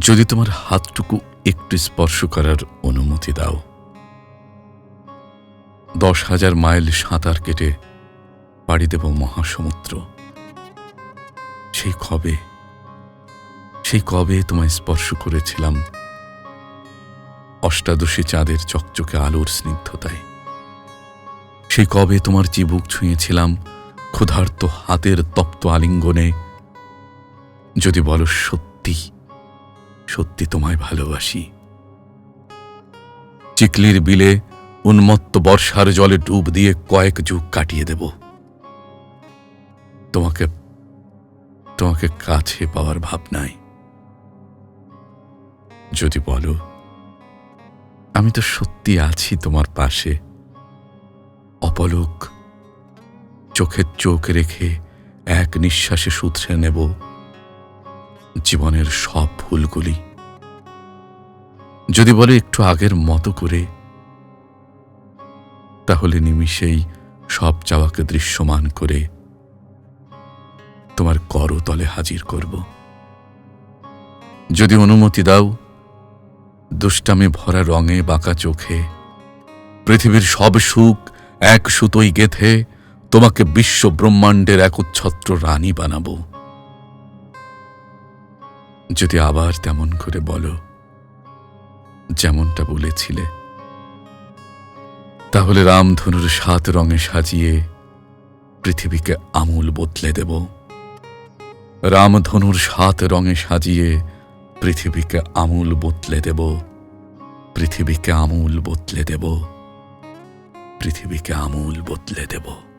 যদি তোমার হাতটুকু একটু স্পর্শ করার অনুমতি দাও। দশ হাজার মাইল সাঁতার কেটে পাড়ি দেব মহাসমুদ্র। সেই কবে সেই কবে তোমায় স্পর্শ করেছিলাম অষ্টাদশী চাঁদের চকচকে আলোর স্নিগ্ধতায়। সেই কবে তোমার চিবুক ছুঁয়েছিলাম ক্ষুধার্ত হাতের তপ্ত আলিঙ্গনে। যদি বলো সত্যি সত্যি তোমায় ভালোবাসি। চিকলির বিলে উন্মত্ত বর্ষার জলে ডুব দিয়ে কয়েক যুগ কাটিয়ে দেব। তোমাকে তোমাকে কাছে পাওয়ার ভাবনায় যদি বলো, আমি তো সত্যি আছি তোমার পাশে। অপলক, চোখের চোখ রেখে এক নিঃশ্বাসে শুধরে নেব। জীবনের সব ভুলগুলি। যদি বলে একটু আগের মতো করে, তাহলে নিমিষেই সব চাওয়াকে দৃশ্যমান করে তোমার করতলে হাজির করব। যদি অনুমতি দাও, দুষ্টামে ভরা রঙে বাঁকা চোখে, পৃথিবীর সব সুখ এক সুতোই গেথে তোমাকে বিশ্ব ব্রহ্মাণ্ডের একচ্ছত্র রানী বানাবো। যদি আবার তেমন করে বলো, যেমনটা বলেছিলে। তাহলে রামধনুর সাত রঙে সাজিয়ে পৃথিবীকে আমূল বদলে দেব। রামধনুর সাত রঙে সাজিয়ে পৃথিবীকে আমূল বদলে দেব। পৃথিবীকে আমূল বদলে দেব। পৃথিবীকে আমূল বদলে দেব।